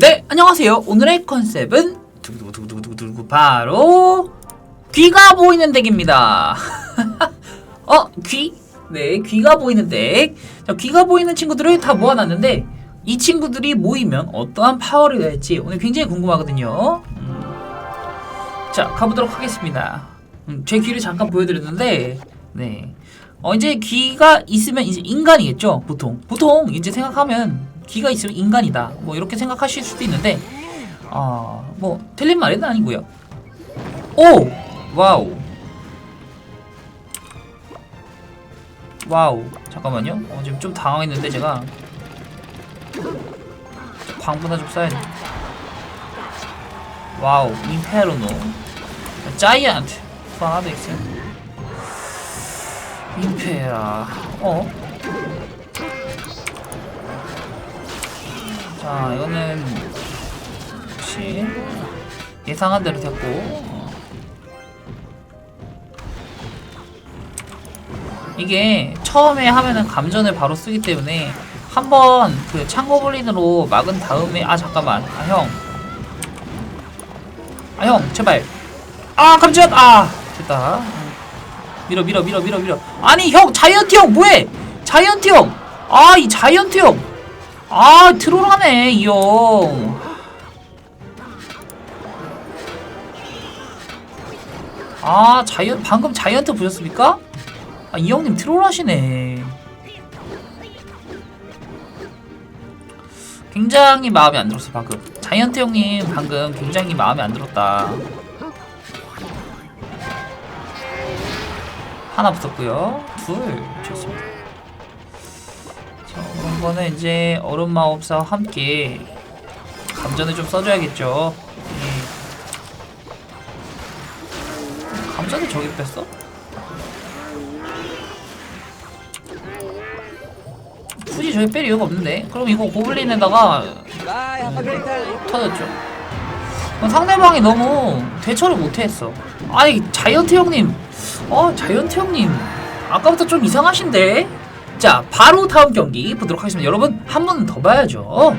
네, 안녕하세요. 오늘의 컨셉은 두구두구두구두구두구 바로 귀가 보이는 덱입니다. 어, 귀? 네, 귀가 보이는 덱. 자, 귀가 보이는 친구들을 다 모아놨는데 이 친구들이 모이면 어떠한 파워를 낼지 오늘 굉장히 궁금하거든요. 음. 자, 가보도록 하겠습니다. 음, 제 귀를 잠깐 보여드렸는데, 네. 어, 이제 귀가 있으면 이제 인간이겠죠, 보통. 보통 이제 생각하면 귀가 있으면 인간이다. 뭐 이렇게 생각하실 수도 있는데, 아, 뭐 틀린 말은 아니고요. 오, 와우, 와우. 잠깐만요. 어, 지금 좀 당황했는데 제가 광분화 좀 써야 돼. 와우, 임페르노, 자이언트, 파하덱스, 임페라. 어? 자, 이거는 역시 예상한 대로 됐고. 어. 이게 처음에 하면은 감전을 바로 쓰기 때문에 한번 그 창고블린으로 막은 다음에 아 잠깐만 아 형. 아 형 제발. 아 감전 아 됐다. 밀어 밀어 밀어 밀어 밀어. 아니 형 자이언트 형 뭐해? 자이언트 형. 아 이 자이언트 형. 아 트롤하네 이 형. 아 자이언 방금 자이언트 보셨습니까? 아 이 형님 트롤하시네. 굉장히 마음에 안 들었어 방금. 자이언트 형님 방금 굉장히 마음에 안 들었다. 하나 붙었고요. 둘 좋습니다. 자, 그런 거는 이제 얼음 마법사와 함께 감전을 좀 써줘야겠죠. 예. 감전을 저기 뺐어? 굳이 저기 뺄 이유가 없는데. 그럼 이거 고블린에다가 Fagritelle! 터졌죠. 상대방이 너무 대처를 못했어. 아니 자이언트 형님, 어 자이언트 형님, 아까부터 좀 이상하신데. 자, 바로 다음 경기 보도록 하겠습니다. 여러분 한 번 더 봐야죠.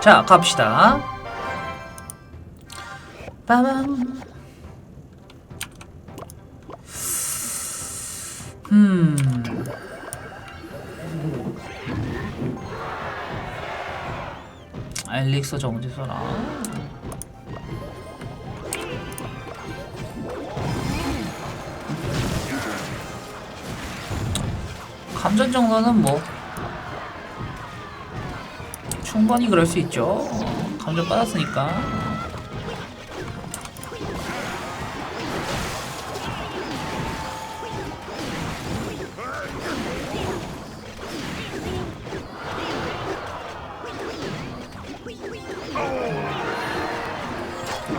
자, 갑시다. 빠밤. 음. 엘릭서 저 언제 써라? 감전 정도는 뭐 충분히 그럴 수 있죠. 어, 감전 받았으니까.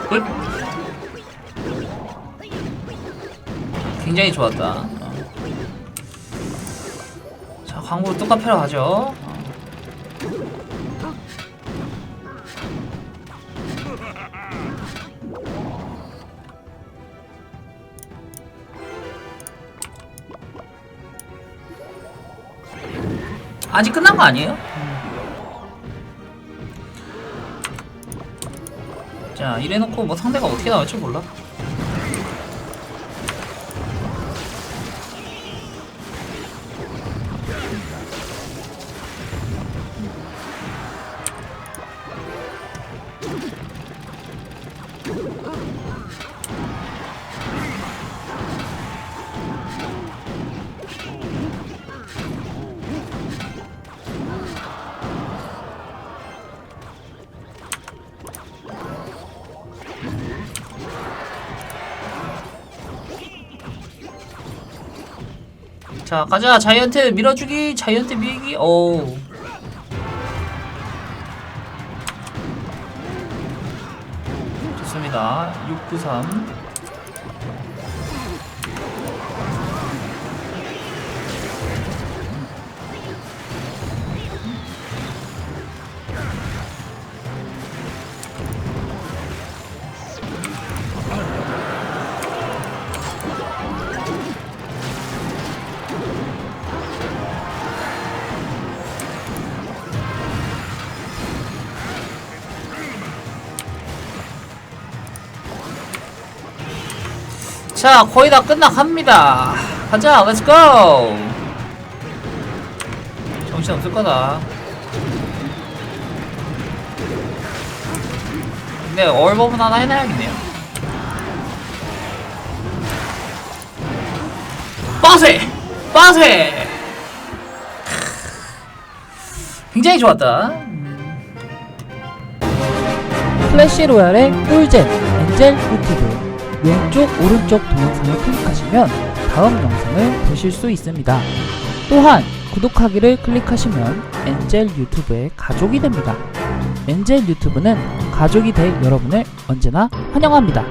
끝. 굉장히 좋았다. 광고로 뚜까패러 가죠. 어. 아직 끝난 거 아니에요? 자 이래놓고 뭐 상대가 어떻게 나올지 몰라 자 가자. 자이언트 밀어주기. 자이언트 밀기. 오 좋습니다. 693 자 거의 다 끝나갑니다. 가자 렛츠고 정신 없을 거다. 근데 얼버분 하나 해놔야겠네요. 빠세! 빠세! 굉장히 좋았다. 클래시 로얄의 꿀잼 엔젤 유튜브 왼쪽 오른쪽 동영상을 클릭하시면 다음 영상을 보실 수 있습니다. 또한 구독하기를 클릭하시면 엔젤 유튜브의 가족이 됩니다. 엔젤 유튜브는 가족이 될 여러분을 언제나 환영합니다.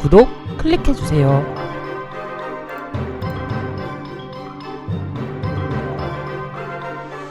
구독 클릭해주세요.